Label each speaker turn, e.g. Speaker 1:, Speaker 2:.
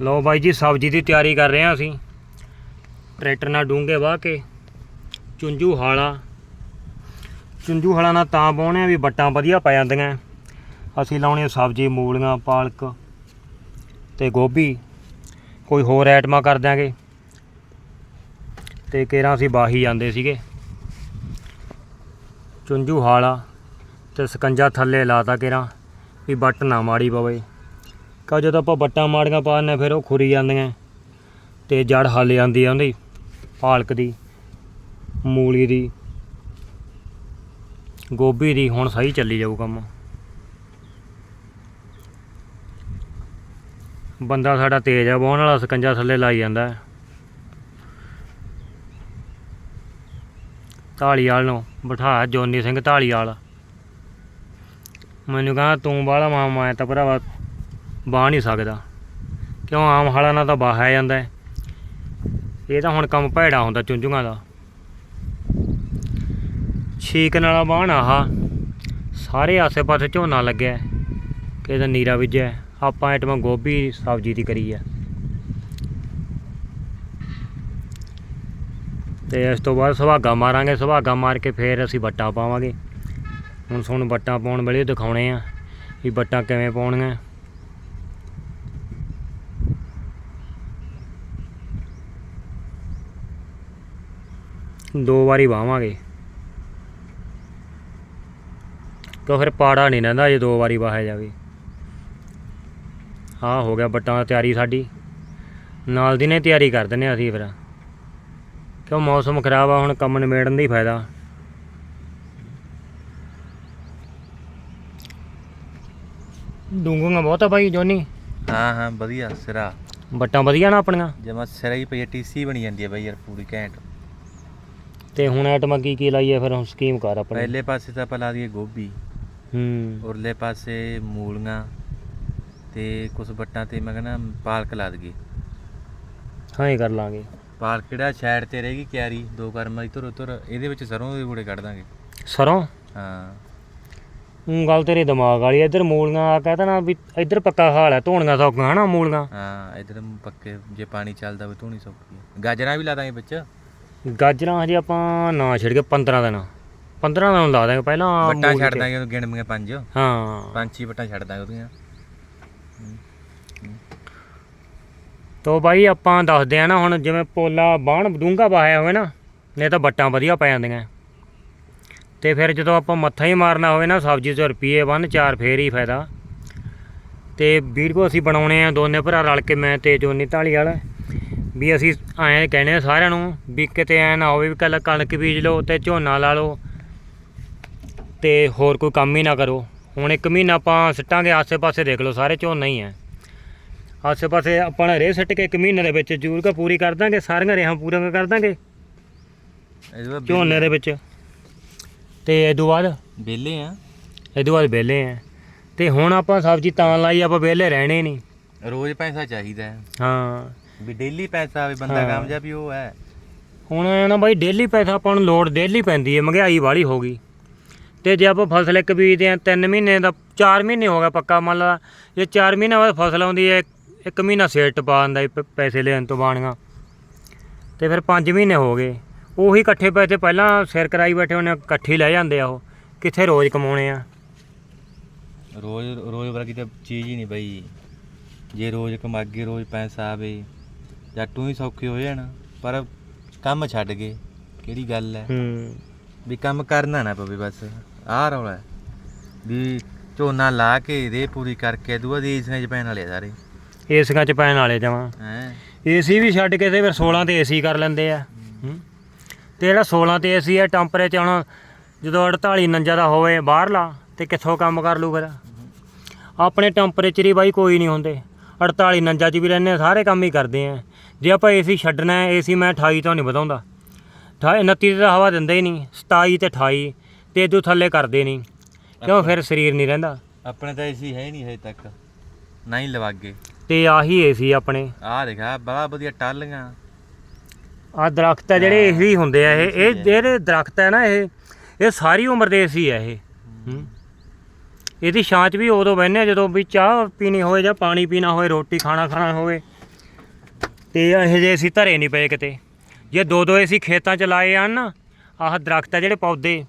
Speaker 1: ਲਓ ਬਾਈ ਜੀ, ਸਬਜ਼ੀ ਦੀ ਤਿਆਰੀ ਕਰ ਰਹੇ ਹਾਂ ਅਸੀਂ। ਟਰੈਕਟਰ ਨਾਲ ਡੂੰਘੇ ਵਾਹ ਕੇ। ਚੁੰਝੂ ਹਾਲਾ। ਚੁੰਝੂ ਹਾਲਾ ਨਾਲ ਤਾਂ ਪਾਉਣੇ ਆ ਵੀ ਬੱਟਾਂ ਵਧੀਆ ਪੈ ਜਾਂਦੀਆਂ। ਅਸੀਂ ਲਾਉਣੇ ਸਬਜ਼ੀ, ਮੂਲੀਆਂ, ਪਾਲਕ ਤੇ ਗੋਭੀ। ਕੋਈ ਹੋਰ ਆਈਟਮਾਂ ਕਰ ਦਿਆਂਗੇ। ਤੇ ਕੇਰਾਂ ਅਸੀਂ ਬਾਹੀ ਜਾਂਦੇ ਸੀਗੇ। ਚੁੰਝੂ ਹਾਲਾ ਤੇ ਸਕੰਜਾ ਥੱਲੇ ਲਾਤਾ ਕੇਰਾਂ ਵੀ ਬੱਟ ਨਾ ਮਾੜੀ ਪਵੇ। ਕਾ ਜਦੋਂ ਆਪਾਂ ਬੱਟਾਂ ਮਾੜੀਆਂ ਪਾ ਦਿੰਦੇ ਹਾਂ, ਫਿਰ ਉਹ ਖੁਰੀ ਜਾਂਦੀਆਂ। ਤੇ ਜੜ ਹੱਲ ਜਾਂਦੀ ਆ ਉਹਦੀ ਪਾਲਕ ਦੀ ਮੂਲੀ ਦੀ ਗੋਭੀ ਦੀ ਹੁਣ ਸਹੀ ਚੱਲੀ ਜਾਊ ਕੰਮ। ਬੰਦਾ ਸਾਡਾ ਤੇਜ਼ ਆ ਵਾਹੁਣ ਵਾਲਾ ਸਕੰਜਾ ਥੱਲੇ ਲਾਈ ਜਾਂਦਾ। ਹੈ। ਢਾਲੀਵਾਲ ਨੂੰ ਬਿਠਾਇਆ ਜੋਨੀ ਸਿੰਘ ਢਾਲੀਵਾਲ ਮੈਨੂੰ ਕਹਿੰਦਾ ਤੂੰ ਬਾਹਲਾ ਮਾਂ ਮੈਂ ਤਾਂ ਭਰਾਵਾ ਬਾਹ ਨਹੀਂ ਸਕਦਾ। ਕਿਉਂ? ਆਮ ਹਾਲਾਂ ਨਾਲ ਤਾਂ ਬਾਹਿਆ ਜਾਂਦਾ ਇਹ ਤਾਂ ਹੁਣ ਕੰਮ ਭੈੜਾ ਹੁੰਦਾ ਚੁੰਝੂਆਂ ਦਾ। ਛੀਕ ਨਾਲਾ ਬਾਹਣ ਆਹਾ। ਸਾਰੇ ਆਸੇ-ਪਾਸੇ ਝੋਨਾ ਲੱਗਿਆ ਹੈ। ਕਿਸੇ ਦਾ ਨੀਰਾ ਵਿੱਜਿਆ ਆਪਾਂ ਆਈਟਮਾਂ ਗੋਭੀ, ਸਬਜ਼ੀ ਦੀ ਕਰੀ ਆ ਤੇ ਇਸ ਤੋਂ ਬਾਅਦ ਸੁਹਾਗਾ ਮਾਰਾਂਗੇ। ਸੁਹਾਗਾ ਮਾਰ ਕੇ ਫੇਰ ਅਸੀਂ ਬੱਟਾ ਪਾਵਾਂਗੇ। ਹੁਣ ਸੁਣ ਬੱਟਾਂ ਪਾਉਣ ਵੇਲੇ ਦਿਖਾਉਣੇ ਆ ਵੀ ਬੱਟਾਂ ਕਿਵੇਂ ਪਾਉਣੀਆਂ। ਦੋ ਵਾਰੀ ਵਾਵਾਂਗੇ। ਕਿਉਂ ਫਿਰ ਪਾੜਾ ਨਹੀਂ ਰਹਿੰਦਾ ਜੇ ਦੋ ਵਾਰੀ ਵਾਹਿਆ ਜਾਵੇ। ਆਹ ਹੋ ਗਿਆ ਬੱਟਾਂ ਦੀ ਤਿਆਰੀ ਸਾਡੀ। ਨਾਲ ਦੀ ਨੇ ਤਿਆਰੀ ਕਰ ਦਿੰਨੇ ਅਸੀਂ ਫਿਰ। ਕਿਉਂ ਮੌਸਮ ਖਰਾਬ ਆ ਹੁਣ ਕੰਮ ਨਿਬੇੜਨ ਦਾ ਹੀ ਫਾਇਦਾ। ਡੂੰਗੂਆਂ ਬਹੁਤ ਆ ਬਾਈ ਜੋਨੀ।
Speaker 2: ਹਾਂ ਹਾਂ ਵਧੀਆ ਸਿਰਾ।
Speaker 1: ਬੱਟਾਂ ਵਧੀਆ ਨਾ ਆਪਣੀਆਂ?
Speaker 2: ਜਮਾ ਸਿਰਾ ਹੀ ਪਈ ਟੀਸੀ ਬਣੀ ਜਾਂਦੀ ਹੈ ਬਈ ਯਾਰ ਪੂਰੀ ਘੈਂਟ।
Speaker 1: ਤੇ ਹੁਣ ਆਈਟਮਾਂ ਕੀ ਕੀ ਲਾਈਏ ਫਿਰ? ਹੁਣ ਸਕੀਮ ਕਰ ਆਪਣੀ।
Speaker 2: ਪਹਿਲੇ ਪਾਸੇ ਤਾਂ ਆਪਾਂ ਲਾ ਦਈਏ ਗੋਭੀ।
Speaker 1: ਹੂੰ।
Speaker 2: ਉਰਲੇ ਪਾਸੇ ਮੂਲੀਆਂ ਤੇ ਕੁਝ ਬੱਟਾਂ ਤੇ ਮੈਂ ਕਹਿੰਦਾ ਪਾਲਕ ਲਾ ਦਈਏ।
Speaker 1: ਹਾਂ ਹੀ ਕਰ ਲਾਂਗੇ।
Speaker 2: ਪਾਲਕ ਕਿਹੜਾ ਸਾਈਡ ਤੇ ਰਹੇਗੀ ਕਿਆਰੀ ਦੋ ਕਰਮਾਂ ਦੀ ਧੁਰ ਧੁਰ ਇਹਦੇ ਵਿੱਚ ਸਰੋਂ ਦੇ ਬੂੜੇ ਕੱਢ ਦਾਂਗੇ।
Speaker 1: ਸਰੋਂ?
Speaker 2: ਹਾਂ।
Speaker 1: ਊਂ ਗੱਲ ਤੇਰੇ ਦਿਮਾਗ ਵਾਲੀ ਇੱਧਰ ਮੂਲੀਆਂ ਆ ਕਹਤਾ ਨਾ ਵੀ ਇੱਧਰ ਪੱਕਾ ਹਾਲ ਹੈ ਧੋਣੀਆਂ ਸੌਖੀਆਂ ਹਨਾ ਮੂਲੀਆਂ।
Speaker 2: ਹਾਂ ਇਧਰ ਪੱਕੇ ਜੇ ਪਾਣੀ ਚੱਲਦਾ ਹੋਵੇ ਧੋਣੀ ਸੌਖੀ ਹੈ ਗਾਜਰਾਂ ਵੀ ਲਾ ਦਾਂਗੇ ਵਿੱਚ।
Speaker 1: ਗਾਜਰਾਂ ਹਜੇ ਆਪਾਂ ਨਾ ਛਿੜ ਕੇ 15 ਦਿਨ। 15 ਦਿਨ ਲਾ ਦਾਂਗੇ ਪਹਿਲਾਂ ਮੂਲੀ
Speaker 2: ਛੱਡ। ਦਾਂਗੇ ਉਹ ਗਿਣਵੀਆਂ ਪੰਜ।
Speaker 1: ਹਾਂ।
Speaker 2: ਪੰਜ ਛੇ ਬੱਟਾਂ ਛੱਡ ਦਾਂਗੇ ਉਹਦੀਆਂ।
Speaker 1: ਤੋ ਬਾਈ ਆਪਾਂ ਦੱਸਦੇ ਆ ਨਾ ਹੁਣ ਜਿਵੇਂ ਪੋਲਾ ਬਾਣ ਡੂੰਘਾ ਵਾਹਿਆ ਹੋਵੇ ਨਾ ਨਹੀਂ ਤਾਂ ਬੱਟਾਂ ਵਧੀਆ ਪੈ ਜਾਂਦੀਆਂ। ਤੇ ਫਿਰ ਜਦੋਂ ਆਪਾਂ ਮੱਥਾ ਹੀ ਮਾਰਨਾ ਹੋਵੇ ਨਾ ਸਬਜ਼ੀ 'ਚ ਰੁਪਏ ਵਨ ਚਾਰ ਫੇਰ ਹੀ ਫਾਇਦਾ। ਤੇ ਵੀਡੀਓ ਅਸੀਂ ਬਣਾਉਣੇ ਆ ਦੋਨੇ ਭਰਾ ਰਲ ਕੇ ਮੈਂ ਤੇ ਜੋਨੀ ਢਾਲੀ ਵਾਲਾ। ਵੀ ਅਸੀਂ ਐਂ ਕਹਿੰਦੇ ਆ ਸਾਰਿਆਂ ਨੂੰ ਵੀ ਕਿਤੇ ਐ ਨਾ ਹੋਵੇ ਵੀ ਕੱਲ ਕਣਕ ਬੀਜ ਲਓ ਤੇ ਝੋਨਾ ਲਾ ਲਓ ਤੇ ਹੋਰ ਕੋਈ ਕੰਮ ਹੀ ਨਾ ਕਰੋ। ਹੁਣ ਇੱਕ ਮਹੀਨਾ ਆਪਾਂ ਸਿੱਟਾਂਗੇ ਆਸੇ-ਪਾਸੇ ਦੇਖ ਲਓ ਸਾਰੇ ਝੋਨਾ ਹੀ ਹੈ ਆਸੇ-ਪਾਸੇ ਆਪਾਂ ਰੇਹ ਸਿੱਟ ਕੇ ਇੱਕ ਮਹੀਨੇ ਦੇ ਵਿੱਚ ਜ਼ਰੂਰ ਕਾ ਪੂਰੀ ਕਰ ਦਾਂਗੇ ਸਾਰੀਆਂ ਰੇਹਾਂ ਪੂਰੀਆਂ ਕਰ ਦਾਂਗੇ। ਝੋਨੇ ਦੇ ਵਿੱਚ। ਤੇ ਇਹ ਤੋਂ ਬਾਅਦ?
Speaker 2: ਵਿਹਲੇ ਆ।
Speaker 1: ਇਹ ਤੋਂ ਬਾਅਦ ਵਿਹਲੇ ਆ। ਤੇ ਹੁਣ ਆਪਾਂ ਸਬਜ਼ੀ ਤਾਂ ਲਾਈ ਆਪਾਂ ਵਿਹਲੇ ਰਹਿਣੇ ਨਹੀਂ
Speaker 2: ਰੋਜ਼ ਪੈਸਾ ਚਾਹੀਦਾ। ਹਾਂ। ਵੀ ਡੇਲੀ ਪੈਸਾ ਆਵੇ ਬੰਦਾ। ਕਾਮਯਾਬ ਹੀ ਉਹ ਹੈ।
Speaker 1: ਹੁਣ ਨਾ ਬਾਈ ਡੇਲੀ ਪੈਸਾ ਆਪਾਂ ਨੂੰ ਲੋੜ ਡੇਲੀ ਪੈਂਦੀ ਹੈ ਮਹਿੰਗਾਈ ਵਾਲੀ ਹੋ ਗਈ। ਤੇ ਜੇ ਆਪਾਂ ਫਸਲ ਇੱਕ ਬੀਜਦੇ ਆ 3 ਮਹੀਨੇ ਦਾ 4 ਮਹੀਨੇ ਹੋ ਗਿਆ ਪੱਕਾ ਮੰਨ ਲਾ ਜੇ 4 ਮਹੀਨੇ ਬਾਅਦ ਫਸਲ ਆਉਂਦੀ ਹੈ ਇੱਕ ਮਹੀਨਾ ਸੇਟ ਪਾ ਦਿੰਦਾ ਪੈਸੇ ਲੈਣ ਤੋਂ ਬਾਣੀਆਂ। ਤੇ ਫਿਰ 5 ਮਹੀਨੇ ਹੋ ਗਏ ਉਹੀ ਇਕੱਠੇ ਪੈਸੇ ਪਹਿਲਾਂ ਸਿਰ ਕਰਾਈ ਬੈਠੇ ਉਹਨੇ ਇਕੱਠੇ ਲੈ ਜਾਂਦੇ ਆ ਉਹ ਕਿੱਥੇ ਰੋਜ਼ ਕਮਾਉਣੇ ਆ?
Speaker 2: ਰੋਜ਼ ਰੋਜ਼ ਵਰਗੀ ਤਾਂ ਚੀਜ਼ ਹੀ ਨਹੀਂ ਬਈ। ਜੇ ਰੋਜ਼ ਕਮਾਗੇ ਰੋਜ਼ ਪੈਸਾ ਆਵੇ। ਜੱਟੂ ਹੀ ਸੌਖੇ ਹੋ ਜਾਣ ਪਰ ਕੰਮ ਛੱਡ ਗਏ ਕਿਹੜੀ ਗੱਲ ਹੈ?
Speaker 1: ਹੂੰ।
Speaker 2: ਵੀ ਕੰਮ ਕਰਨਾ ਨਾ ਪਵੇ ਬਸ ਆਹ ਰੌਲਾ ਹੈ। ਵੀ ਝੋਨਾ ਲਾ ਕੇ ਰੇ ਪੂਰੀ ਕਰਕੇ ਦੂਆ ਦੀ ਏਸੀਆਂ 'ਚ ਪੈਣ ਵਾਲੇ ਆ ਸਾਰੇ।
Speaker 1: ਏਸੀਆਂ 'ਚ ਪੈਣ ਵਾਲੇ ਜਮਾਂ।
Speaker 2: ਹੈ?
Speaker 1: ਏਸੀ ਵੀ ਛੱਡ ਕੇ ਤੇ ਫਿਰ 16 ਤੇ ਏਸੀ ਕਰ ਲੈਂਦੇ ਆ। ਹੂੰ। ਤੇ ਜਿਹੜਾ 16 ਤੇ ਏਸੀ ਹੈ ਟੈਂਪਰੇਚਰ ਹੁਣ ਜਦੋਂ 48 49 ਦਾ ਹੋਵੇ ਬਾਹਰਲਾ ਤੇ ਕਿੱਥੋਂ ਕੰਮ ਕਰ ਲੂ ਫਿਰ? ਆਪਣੇ ਟੈਂਪਰੇਚਰ ਹੀ ਬਾਈ ਕੋਈ ਨਹੀਂ ਹੁੰਦੇ। 48 49 ਚ ਵੀ ਰਹਿੰਦੇ ਆ ਸਾਰੇ ਕੰਮ ਹੀ ਕਰਦੇ ਆ। ਜੇ ਆਪਾਂ ਏਸੀ ਛੱਡਣਾ ਹੈ ਏਸੀ ਮੈਂ 28 ਤੋਂ ਨਹੀਂ ਵਧਾਉਂਦਾ। 28 29 ਤੇ ਤਾਂ ਹਵਾ ਦਿੰਦਾ ਹੀ ਨਹੀਂ 27 ਤੇ 28 ਤੇ ਇਦੋਂ ਥੱਲੇ ਕਰਦੇ ਨਹੀਂ ਕਿਉਂ ਫਿਰ ਸਰੀਰ ਨਹੀਂ ਰਹਿੰਦਾ?
Speaker 2: ਆਪਣੇ ਤਾਂ ਏਸੀ ਹੈ ਹੀ ਨਹੀਂ ਹਜੇ ਤੱਕ ਨਾ ਹੀ ਲਵਾਗੇ।
Speaker 1: ਤੇ ਆਹੀ ਏਸੀ ਆਪਣੇ।
Speaker 2: ਆਹ ਦੇਖਾ ਬੜਾ ਵਧੀਆ ਟਾਲੀਆਂ
Speaker 1: ਆ ਦਰਖਤ ਆ ਜਿਹੜੇ ਇਹੀ ਹੁੰਦੇ ਆ ਇਹ ਇਹ ਜਿਹੜੇ ਦਰਖਤ ਹੈ ਨਾ ਇਹ ਇਹ ਸਾਰੀ ਉਮਰ ਦੇ ਏਸੀ ਆ ਇਹ। ਹੂੰ। ਇਹਦੀ ਛਾਂ 'ਚ ਵੀ ਉਦੋਂ ਬਹਿੰਦੇ ਆ ਜਦੋਂ ਵੀ ਚਾਹ ਪੀਣੀ ਹੋਵੇ ਜਾਂ ਪਾਣੀ ਪੀਣਾ ਹੋਵੇ, ਰੋਟੀ ਖਾਣਾ ਖਾਣਾ ਹੋਵੇ। ਤੇ ਇਹ ਜੇ ਅਸੀਂ ਧਰੇ ਨਹੀਂ ਪਏ ਕਿਤੇ। ਜੇ ਦੋ ਦੋ ਅਸੀਂ ਖੇਤਾਂ ਚ ਲਾਏ ਆਣ ਨਾ ਆਹ ਦਰਖਤ ਆ ਜਿਹੜੇ ਪੌਦੇ।